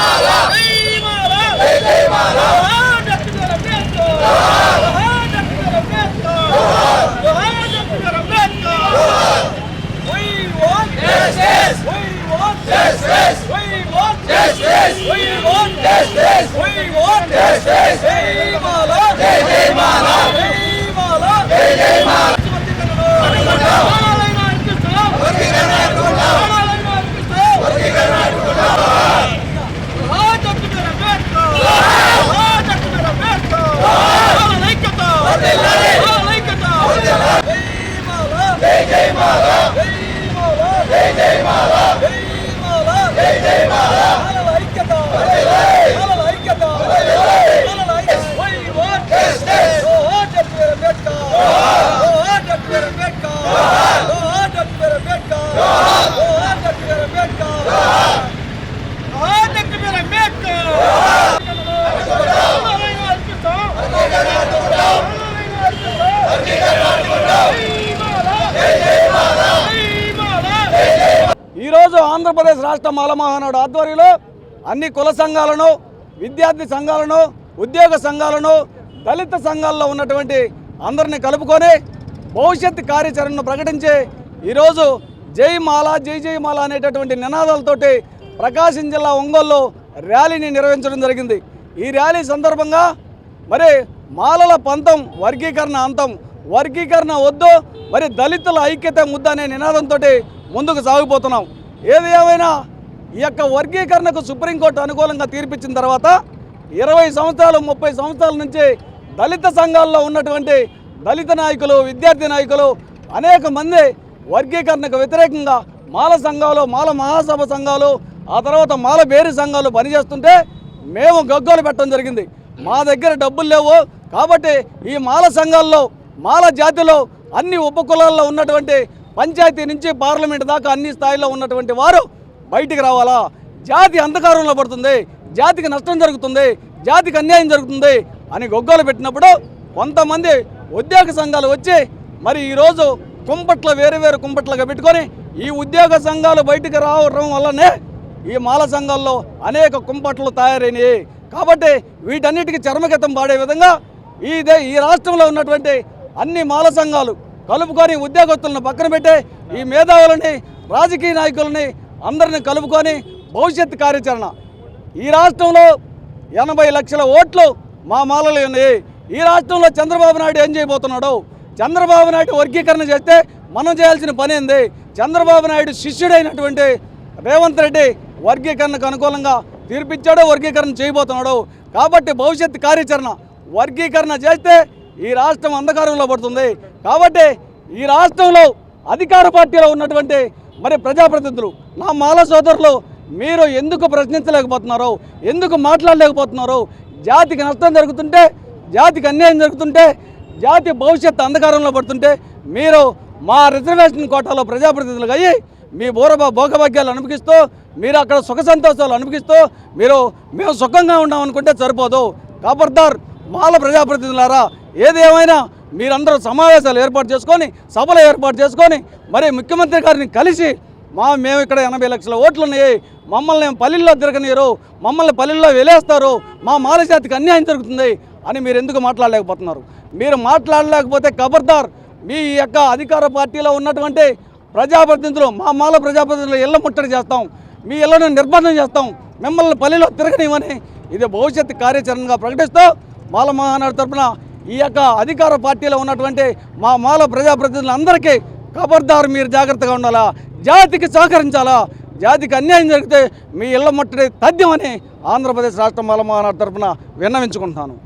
మాల జై Mala doctor Ambedkar doctor Ambedkar doctor Ambedkar We want justice. We want justice. We want justice. We want justice. We want justice. జై మాల జై జై మాల జై మాల జై జై మాల మాలైన అర్పిస్తాం వర్గీకరణ అడ్డుకుంటాం మాలైన అర్పిస్తాం వర్గీకరణ అడ్డుకుంటాం ఆ డాక్టర్ అంబేద్కర్ ఆ డాక్టర్ అంబేద్కర్ మాలైక్యత వర్ధిల్లాలి మాలైక్యత వర్ధిల్లాలి జై మాల జై జై మాల జై మాల జై జై మాల జై మాల జై జై మాల మాలల ఐక్యత వర్ధిల్లాలి మాలల ఐక్యత వర్ధిల్లాలి మాలల ఐక్యత వై వాంట్ జస్టిస్ ఓ డాక్టర్ అంబేద్కర్ ఓ డాక్టర్ అంబేద్కర్ ఓ డాక్టర్ అంబేద్కర్ ఓ డాక్టర్ అంబేద్కర్ ఓ డాక్టర్ అంబేద్కర్ మాలైన అర్పిస్తాం వర్గీకరణ అడ్డుకుంటాం మాలైన అర్పిస్తాం వర్గీకరణ అడ్డుకుంటాం జై మాల జై మాల జై మాల జై జై ఈరోజు ఆంధ్రప్రదేశ్ రాష్ట్ర మాలమహానాడు ఆధ్వర్యంలో అన్ని కుల సంఘాలను విద్యార్థి సంఘాలను ఉద్యోగ సంఘాలను దళిత సంఘాల్లో ఉన్నటువంటి అందరిని కలుపుకొని భవిష్యత్ కార్యాచరణను ప్రకటించి ఈరోజు జై మాల జై జై మాల అనేటటువంటి నినాదాలతోటి ప్రకాశం జిల్లా ఒంగోల్లో ర్యాలీని నిర్వహించడం జరిగింది. ఈ ర్యాలీ సందర్భంగా మరి మాలల పంతం వర్గీకరణ అంతం. వర్గీకరణ వద్దు మరి దళితుల ఐక్యత ముద్ద అనే నినాదంతో ముందుకు సాగిపోతున్నాం. ఏది ఏమైనా ఈ యొక్క వర్గీకరణకు సుప్రీంకోర్టు అనుకూలంగా తీర్పిచ్చిన తర్వాత ఇరవై సంవత్సరాలు ముప్పై సంవత్సరాల నుంచి దళిత సంఘాల్లో ఉన్నటువంటి దళిత నాయకులు విద్యార్థి నాయకులు అనేక మంది వర్గీకరణకు వ్యతిరేకంగా మాల సంఘాలు మాల మహాసభ సంఘాలు ఆ తర్వాత మాల బేరి సంఘాలు పనిచేస్తుంటే మేము గగ్గోలు పెట్టడం జరిగింది. మా దగ్గర డబ్బులు లేవు కాబట్టి ఈ మాల సంఘాల్లో మాల జాతిలో అన్ని ఉపకులాల్లో ఉన్నటువంటి పంచాయతీ నుంచి పార్లమెంట్ దాకా అన్ని స్థాయిలో ఉన్నటువంటి వారు బయటికి రావాలా? జాతి అంధకారంలో పడుతుంది జాతికి నష్టం జరుగుతుంది జాతికి అన్యాయం జరుగుతుంది అని గొగ్గోలు పెట్టినప్పుడు కొంతమంది ఉద్యోగ సంఘాలు వచ్చి మరి ఈరోజు కుంపట్ల వేరు వేరు కుంపట్లుగా పెట్టుకొని ఈ ఉద్యోగ సంఘాలు బయటికి రావడం వల్లనే ఈ మాల సంఘాల్లో అనేక కుంపట్లు తయారైనవి కాబట్టి వీటన్నిటికీ చర్మగతం పాడే విధంగా ఈ ఈ రాష్ట్రంలో ఉన్నటువంటి అన్ని మాల సంఘాలు కలుపుకొని ఉద్యోగస్తులను పక్కన పెట్టి ఈ మేధావులని రాజకీయ నాయకులని అందరిని కలుపుకొని భవిష్యత్ కార్యాచరణ. ఈ రాష్ట్రంలో ఎనభై లక్షల ఓట్లు మా మాలలు ఉన్నాయి. ఈ రాష్ట్రంలో చంద్రబాబు నాయుడు ఏం చేయబోతున్నాడు? చంద్రబాబు నాయుడు వర్గీకరణ చేస్తే మనం చేయాల్సిన పని ఏంది? చంద్రబాబు నాయుడు శిష్యుడైనటువంటి రేవంత్ రెడ్డి వర్గీకరణకు అనుకూలంగా తీర్పిచ్చాడో వర్గీకరణ చేయబోతున్నాడు. కాబట్టి భవిష్యత్ కార్యాచరణ వర్గీకరణ చేస్తే ఈ రాష్ట్రం అంధకారంలో పడుతుంది. కాబట్టి ఈ రాష్ట్రంలో అధికార పార్టీలో ఉన్నటువంటి మరి ప్రజాప్రతినిధులు నా మాల సోదరులు మీరు ఎందుకు ప్రశ్నించలేకపోతున్నారు ఎందుకు మాట్లాడలేకపోతున్నారు జాతికి నష్టం జరుగుతుంటే జాతికి అన్యాయం జరుగుతుంటే జాతి భవిష్యత్తు అంధకారంలో పడుతుంటే మీరు మా రిజర్వేషన్ కోటాలో ప్రజాప్రతినిధులుగా అయ్యి మీ బోరబా భోగభాగ్యాలు అనుభవిస్తూ మీరు అక్కడ సుఖ సంతోషాలు అనుభవిస్తూ మీరు మేము సుఖంగా ఉన్నాం అనుకుంటే సరిపోదు. ఖబర్దార్. మాల ప్రజాప్రతినిధులారా ఏదేమైనా మీరందరూ సమావేశాలు ఏర్పాటు చేసుకొని సభలు ఏర్పాటు చేసుకొని మరి ముఖ్యమంత్రి గారిని కలిసి మా మేము ఇక్కడ ఎనభై లక్షల ఓట్లు ఉన్నాయి మమ్మల్ని పల్లెల్లో తిరగనీరు మమ్మల్ని పల్లెల్లో వెలేస్తారు మా మాలజాతికి అన్యాయం జరుగుతుంది అని మీరు ఎందుకు మాట్లాడలేకపోతున్నారు? మీరు మాట్లాడలేకపోతే ఖబర్దార్ మీ యొక్క అధికార పార్టీలో ఉన్నటువంటి ప్రజాప్రతినిధులు మా మాల ప్రజాప్రతినిధులు ఇళ్ళ ముట్టడి చేస్తాం మీ ఇళ్ళను నిర్బంధం చేస్తాం మిమ్మల్ని పల్లెలో తిరగనివ్వని ఇది భవిష్యత్తు కార్యాచరణగా ప్రకటిస్తూ మాల మహానాడు తరపున ఈ యొక్క అధికార పార్టీలో ఉన్నటువంటి మా మాల ప్రజాప్రతినిధులందరికీ ఖబర్దారు మీరు జాగ్రత్తగా ఉండాలా? జాతికి సహకరించాలా? జాతికి అన్యాయం జరిగితే మీ ఇళ్ళ ముట్టడి తథ్యమని ఆంధ్రప్రదేశ్ రాష్ట్ర మాల మహానాడు తరపున విన్నవించుకుంటున్నాను.